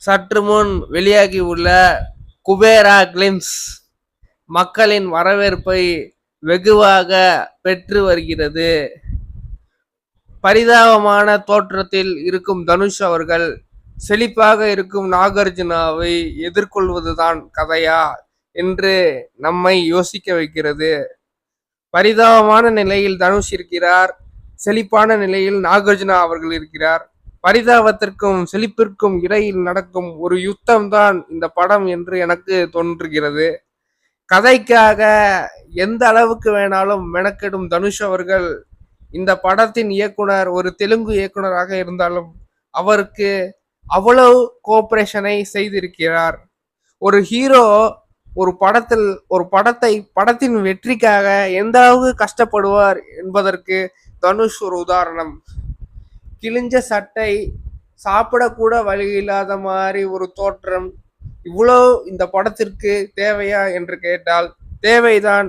சற்று முன் வெளியாகி உள்ள குபேரா கிளிம்ஸ் மக்களின் வரவேற்பை வெகுவாக பெற்று வருகிறது. பரிதாபமான தோற்றத்தில் இருக்கும் தனுஷ் அவர்கள் செழிப்பாக இருக்கும் நாகார்ஜுனாவை எதிர்கொள்வதுதான் கதையா என்று நம்மை யோசிக்க வைக்கிறது. பரிதாபமான நிலையில் தனுஷ் இருக்கிறார் செழிப்பான நிலையில் நாகார்ஜுனா அவர்கள் இருக்கிறார். பரிதாபத்திற்கும் செழிப்பிற்கும் இடையில் நடக்கும் ஒரு யுத்தம் தான் இந்த படம் என்று எனக்கு தோன்றுகிறது. கதைக்காக எந்த அளவுக்கு வேணாலும் மெனக்கெடும் தனுஷ் அவர்கள் இந்த படத்தின் இயக்குனர் ஒரு தெலுங்கு இயக்குனராக இருந்தாலும் அவருக்கு அவ்வளவு கோஆபரேஷனை செய்திருக்கிறார். ஒரு ஹீரோ ஒரு படத்தில் ஒரு படத்தை படத்தின் வெற்றிக்காக எந்த அளவுக்கு கஷ்டப்படுவார் என்பதற்கு தனுஷ் ஒரு உதாரணம். கிழிஞ்ச சட்டை சாப்பிடக்கூட வழி இல்லாத மாதிரி ஒரு தோற்றம். இவ்வளோ இந்த படத்திற்கு தேவையா என்று கேட்டால் தேவைதான்.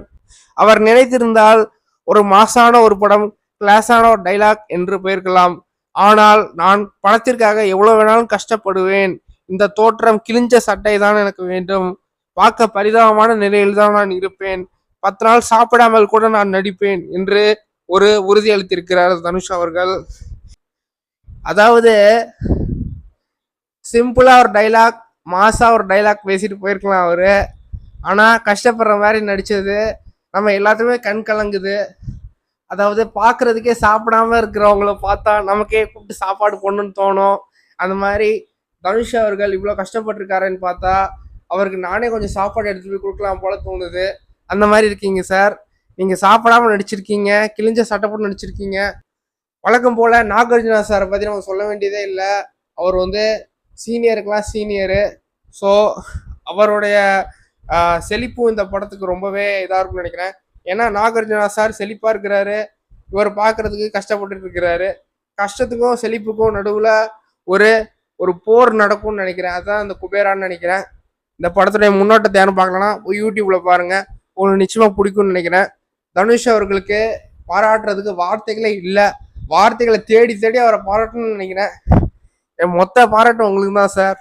அவர் நினைத்திருந்தால் ஒரு மாசான ஒரு படம் கிளாஸான ஒரு டைலாக் என்று போயிருக்கலாம். ஆனால் நான் படத்திற்காக எவ்வளோ வேணாலும் கஷ்டப்படுவேன். இந்த தோற்றம் கிழிஞ்ச சட்டை தான் எனக்கு வேண்டும். பார்க்க பரிதாபமான நிலையில் தான் நான் இருப்பேன். பத்து நாள் சாப்பிடாமல் கூட நான் நடிப்பேன் என்று ஒரு உறுதியளித்திருக்கிறார் தனுஷ் அவர்கள். அதாவது சிம்பிளா ஒரு டைலாக் மாசா ஒரு டைலாக் பேசிட்டு போயிருக்கலாம் அவரு. ஆனா கஷ்டப்படுற மாதிரி நடிச்சது நம்ம எல்லாத்துக்குமே கண் கலங்குது. அதாவது பார்க்கறதுக்கே சாப்பிடாம இருக்கிறவங்கள பார்த்தா நமக்கே கூப்பிட்டு சாப்பாடு போடணும்னு தோணும். அந்த மாதிரி தனுஷ் அவர்கள் இவ்வளோ கஷ்டப்பட்டிருக்காருன்னு பார்த்தா அவருக்கு நானே கொஞ்சம் சாப்பாடு எடுத்துகிட்டு போய் கொடுக்கலாம் போல தோணுது. அந்த மாதிரி இருக்கீங்க சார் நீங்கள் சாப்பிடாம நடிச்சிருக்கீங்க கிழிஞ்ச சட்டை போட்டு நடிச்சிருக்கீங்க. வழக்கம் போல் நாகார்ஜுனா சாரை பற்றி நம்ம சொல்ல வேண்டியதே இல்லை. அவர் வந்து சீனியருக்கெல்லாம் சீனியரு ஸோ அவருடைய செழிப்பு செழிப்பும் இந்த படத்துக்கு ரொம்பவே இதாக இருக்கும்னு நினைக்கிறேன். ஏன்னா நாகார்ஜுனா சார் செழிப்பாக இருக்கிறாரு. இவர் பார்க்குறதுக்கு கஷ்டப்பட்டு இருக்கிறாரு. கஷ்டத்துக்கும் செழிப்புக்கும் நடுவில் ஒரு ஒரு போர் நடக்கும்னு நினைக்கிறேன். அதுதான் அந்த குபேரான்னு நினைக்கிறேன். இந்த படத்துடைய முன்னோட்டத்தை யாரும் பார்க்கலன்னா போய் யூடியூப்பில் பாருங்கள் உங்களுக்கு நிச்சயமாக பிடிக்கும்னு நினைக்கிறேன். தனுஷ் அவர்களுக்கு பாராட்டுறதுக்கு வார்த்தைகளே இல்லை. வார்த்தைகளை தேடி தேடி அவரை பாராட்டணும்னு நினைக்கிறேன். என் மொத்த பாராட்டும் உங்களுக்கு தான் சார்.